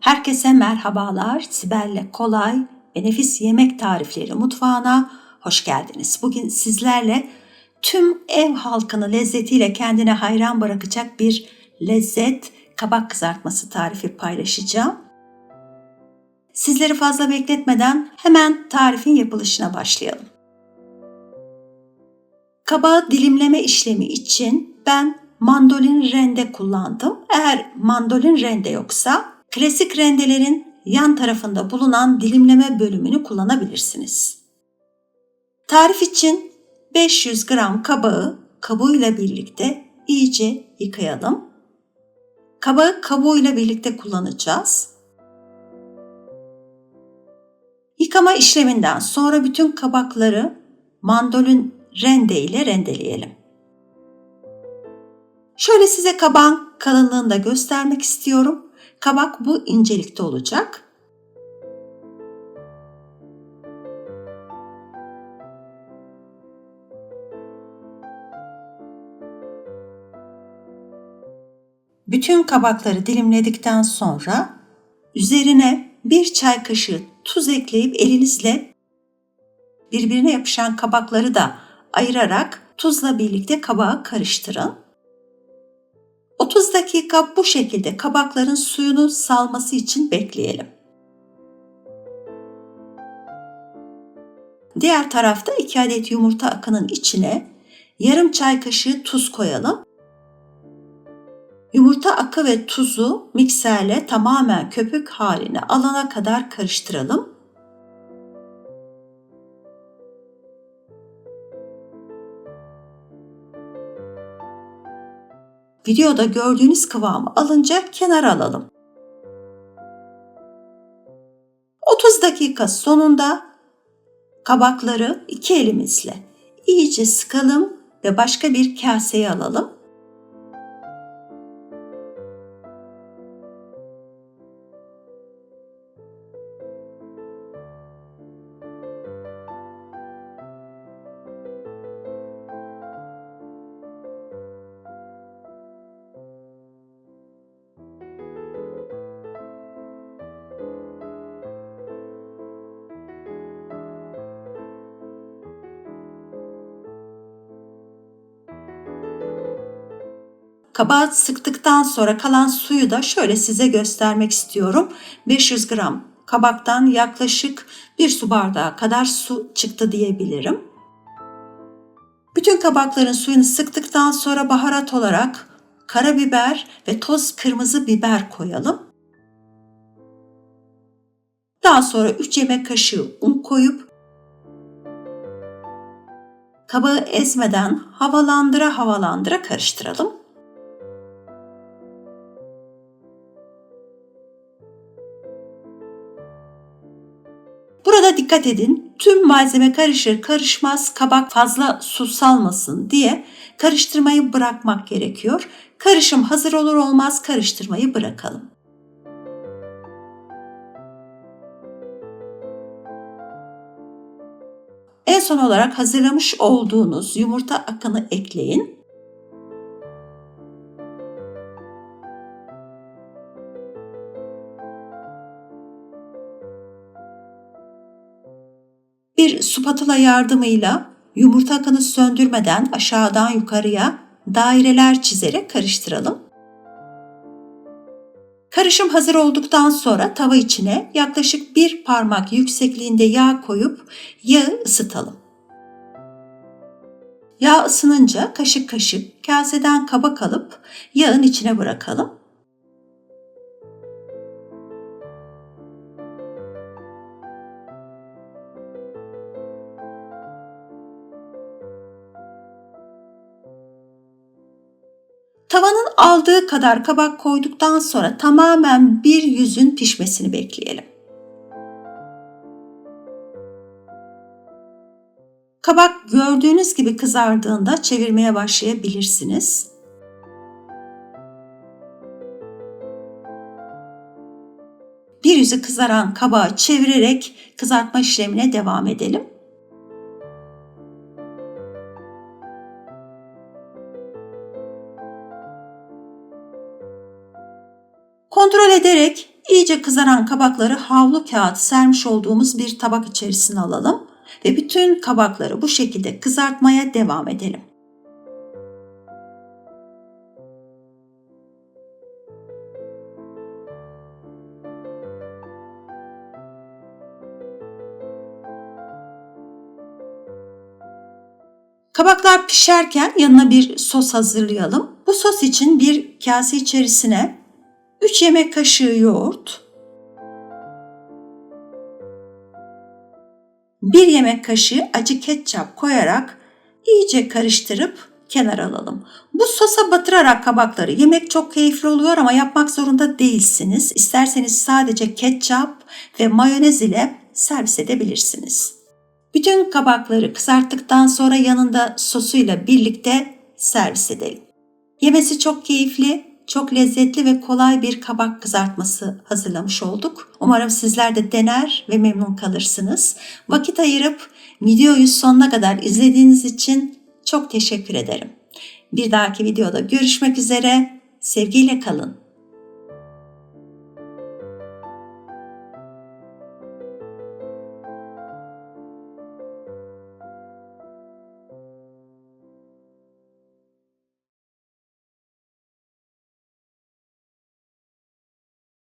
Herkese merhabalar. Sibel'le kolay ve nefis yemek tarifleri mutfağına hoş geldiniz. Bugün sizlerle tüm ev halkını lezzetiyle kendine hayran bırakacak bir lezzet kabak kızartması tarifi paylaşacağım. Sizleri fazla bekletmeden hemen tarifin yapılışına başlayalım. Kabağı dilimleme işlemi için ben mandolin rende kullandım. Eğer mandolin rende yoksa klasik rendelerin yan tarafında bulunan dilimleme bölümünü kullanabilirsiniz. Tarif için 500 gram kabağı kabuğuyla birlikte iyice yıkayalım. Kabağı kabuğuyla birlikte kullanacağız. Yıkama işleminden sonra bütün kabakları mandolin rende ile rendeleyelim. Şöyle size kabağın kalınlığını da göstermek istiyorum. Kabak bu incelikte olacak. Bütün kabakları dilimledikten sonra üzerine bir çay kaşığı tuz ekleyip elinizle birbirine yapışan kabakları da ayırarak tuzla birlikte kabağı karıştırın. 30 dakika bu şekilde kabakların suyunu salması için bekleyelim. Diğer tarafta 2 adet yumurta akının içine yarım çay kaşığı tuz koyalım. Yumurta akı ve tuzu mikserle tamamen köpük haline alana kadar karıştıralım. Videoda gördüğünüz kıvamı alınca kenara alalım. 30 dakika sonunda kabakları iki elimizle iyice sıkalım ve başka bir kaseye alalım. Kabağı sıktıktan sonra kalan suyu da şöyle size göstermek istiyorum. 500 gram kabaktan yaklaşık bir su bardağı kadar su çıktı diyebilirim. Bütün kabakların suyunu sıktıktan sonra baharat olarak karabiber ve toz kırmızı biber koyalım. Daha sonra 3 yemek kaşığı un koyup kabağı ezmeden havalandıra havalandıra karıştıralım. Burada dikkat edin. Tüm malzeme karışır karışmaz kabak fazla su salmasın diye karıştırmayı bırakmak gerekiyor. Karışım hazır olur olmaz karıştırmayı bırakalım. En son olarak hazırlamış olduğunuz yumurta akını ekleyin. Bir spatula yardımıyla yumurta akını söndürmeden aşağıdan yukarıya daireler çizerek karıştıralım. Karışım hazır olduktan sonra tava içine yaklaşık bir parmak yüksekliğinde yağ koyup yağı ısıtalım. Yağ ısınınca kaşık kaşık kaseden kabak alıp yağın içine bırakalım. Tavanın aldığı kadar kabak koyduktan sonra tamamen bir yüzün pişmesini bekleyelim. Kabak gördüğünüz gibi kızardığında çevirmeye başlayabilirsiniz. Bir yüzü kızaran kabağı çevirerek kızartma işlemine devam edelim. Kontrol ederek İyice kızaran kabakları havlu kağıt sermiş olduğumuz bir tabak içerisine alalım ve bütün kabakları bu şekilde kızartmaya devam edelim. Kabaklar pişerken yanına bir sos hazırlayalım. Bu sos için bir kase içerisine 3 yemek kaşığı yoğurt, 1 yemek kaşığı acı ketçap koyarak iyice karıştırıp kenara alalım. Bu sosa batırarak kabakları yemek çok keyifli oluyor ama yapmak zorunda değilsiniz. İsterseniz sadece ketçap ve mayonez ile servis edebilirsiniz. Bütün kabakları kızarttıktan sonra yanında sosuyla birlikte servis edelim. Yemesi çok keyifli, çok lezzetli ve kolay bir kabak kızartması hazırlamış olduk. Umarım sizler de dener ve memnun kalırsınız. Vakit ayırıp videoyu sonuna kadar izlediğiniz için çok teşekkür ederim. Bir dahaki videoda görüşmek üzere. Sevgiyle kalın.